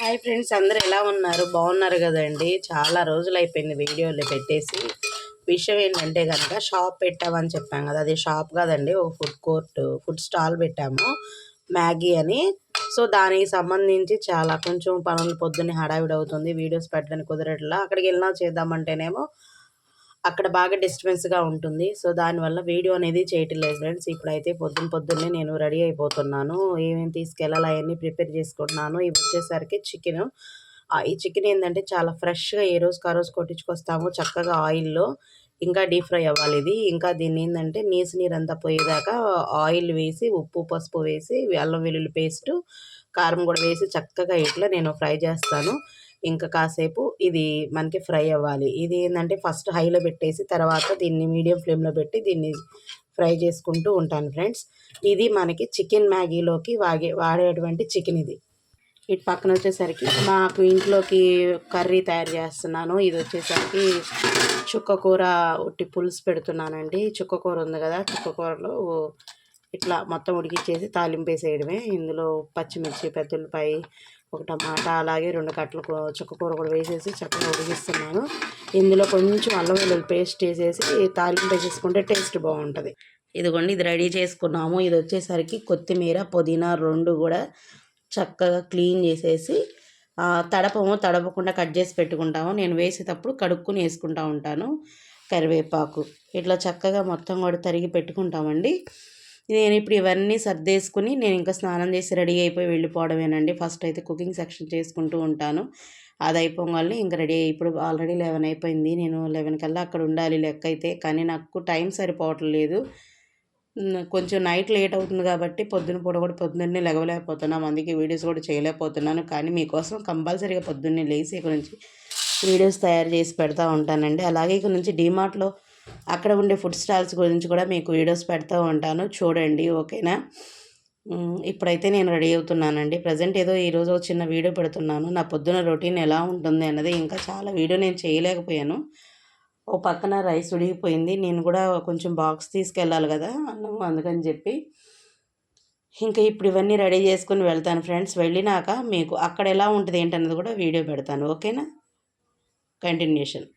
Hi friends అందరు ఎలా ఉన్నారు? బాగున్నారు కదండి. చాలా రోజులు అయిపోయింది వీడియోలు పెట్టేసి. విషయం ఏంటంటే కనుక షాప్ పెట్టామని చెప్పాం కదా. అది షాప్ కాదండి ఒక ఫుడ్ కోర్ట్ ఫుడ్ స్టాల్ పెట్టాము. మ్యాగీ అని. సో దానికి సంబంధించి చాలా కొంచెం పనులు పొద్దున్నే హడావిడి అవుతుంది వీడియోస్ పెట్టడానికి కుదరట్లా. అక్కడికి వెళ్ళినా చేద్దామంటేనేమో అక్కడ బాగా డిస్టర్బెన్స్గా ఉంటుంది. సో దానివల్ల వీడియో అనేది చేయటం లేదు ఫ్రెండ్స్. ఇప్పుడైతే పొద్దున్న పొద్దున్నే నేను రెడీ అయిపోతున్నాను. ఏమేమి తీసుకెళ్ళాలి అవన్నీ ప్రిపేర్ చేసుకుంటున్నాను. ఇవి వచ్చేసరికి చికెన్ ఈ చికెన్ ఏంటంటే చాలా ఫ్రెష్గా ఏ రోజుకి ఆ రోజు కొట్టించుకొస్తాము. చక్కగా ఆయిల్లో ఇంకా డీప్ ఫ్రై అవ్వాలి ఇది. ఇంకా దీన్ని ఏంటంటే నీసు నీరు అంతా పోయేదాకా ఆయిల్ వేసి ఉప్పు పసుపు వేసి అల్లం వెల్లుల్లి పేస్టు కారం కూడా వేసి చక్కగా ఇట్లా నేను ఫ్రై చేస్తాను. ఇంకా కాసేపు ఇది మనకి ఫ్రై అవ్వాలి. ఇది ఏంటంటే ఫస్ట్ హైలో పెట్టేసి తర్వాత దీన్ని మీడియం ఫ్లేమ్లో పెట్టి దీన్ని ఫ్రై చేసుకుంటూ ఉంటాను ఫ్రెండ్స్. ఇది మనకి చికెన్ మ్యాగీలోకి వాగే వాడేటువంటి చికెన్ ఇది. ఇటు పక్కన వచ్చేసరికి మాకు ఇంట్లోకి కర్రీ తయారు చేస్తున్నాను. ఇది వచ్చేసరికి చుక్కకూర ఉట్టి పులుసు పెడుతున్నానండి. చుక్కకూర ఉంది కదా చుక్కకూరలో ఇట్లా మొత్తం ఉడికిచ్చేసి తాలింపేసేయడమే ఇందులో పచ్చిమిర్చి పెద్దలపాయ ఒక టమాటా అలాగే రెండు కట్టలు చుక్కకూర కూడా వేసేసి చక్కగా ఉడిగిస్తున్నాను ఇందులో కొంచెం అల్లం వెల్లుల్లి పేస్ట్ వేసేసి తాలింపు వేసేసుకుంటే టేస్ట్ బాగుంటుంది. ఇదిగోండి ఇది రెడీ చేసుకున్నాము. ఇది వచ్చేసరికి కొత్తిమీర పుదీనా రెండు కూడా చక్కగా క్లీన్ చేసేసి తడపము తడపకుండా కట్ చేసి పెట్టుకుంటాము. నేను వేసేటప్పుడు కడుక్కుని వేసుకుంటా ఉంటాను కరివేపాకు. ఇట్లా చక్కగా మొత్తం కూడా తరిగి పెట్టుకుంటామండి. నేను ఇప్పుడు ఇవన్నీ సర్దేసుకుని నేను ఇంకా స్నానం చేసి రెడీ అయిపోయి వెళ్ళిపోవడమేనండి. ఫస్ట్ అయితే కుకింగ్ సెక్షన్ చేసుకుంటూ ఉంటాను. అది అయిపోగానే ఇంకా రెడీ ఇప్పుడు ఆల్రెడీ లెవెన్ అయిపోయింది. నేను లెవెన్ కల్లా అక్కడ ఉండాలి లెక్క అయితే కానీ నాకు టైం సరిపోవట్లేదు కొంచెం నైట్ లేట్ అవుతుంది కాబట్టి పొద్దున పూట కూడా పొద్దున్నే లెగవలేకపోతున్నాం అందుకే వీడియోస్ కూడా చేయలేకపోతున్నాను. కానీ మీకోసం కంపల్సరీగా పొద్దున్నే లేచి ఇక్కడ నుంచి వీడియోస్ తయారు చేసి పెడతా ఉంటానండి. అలాగే ఇక్కడ నుంచి డీమార్ట్లో అక్కడ ఉండే ఫుడ్ స్టాల్స్ గురించి కూడా మీకు వీడియోస్ పెడతా ఉంటాను. చూడండి ఓకేనా? ఇప్పుడైతే నేను రెడీ అవుతున్నానండి. ప్రజెంట్ ఏదో ఈరోజు చిన్న వీడియో పెడుతున్నాను. నా పొద్దున రొటీన్ ఎలా ఉంటుంది అన్నది ఇంకా చాలా వీడియో నేను చేయలేకపోయాను. ఓ పక్కన రైస్ ఉడిగిపోయింది నేను కూడా కొంచెం బాక్స్ తీసుకెళ్ళాలి కదా అన్నం అందుకని చెప్పి. ఇంకా ఇప్పుడు ఇవన్నీ రెడీ చేసుకుని వెళ్తాను ఫ్రెండ్స్. వెళ్ళినాక మీకు అక్కడ ఎలా ఉంటుంది ఏంటన్నది కూడా వీడియో పెడతాను. ఓకేనా? కంటిన్యూషన్.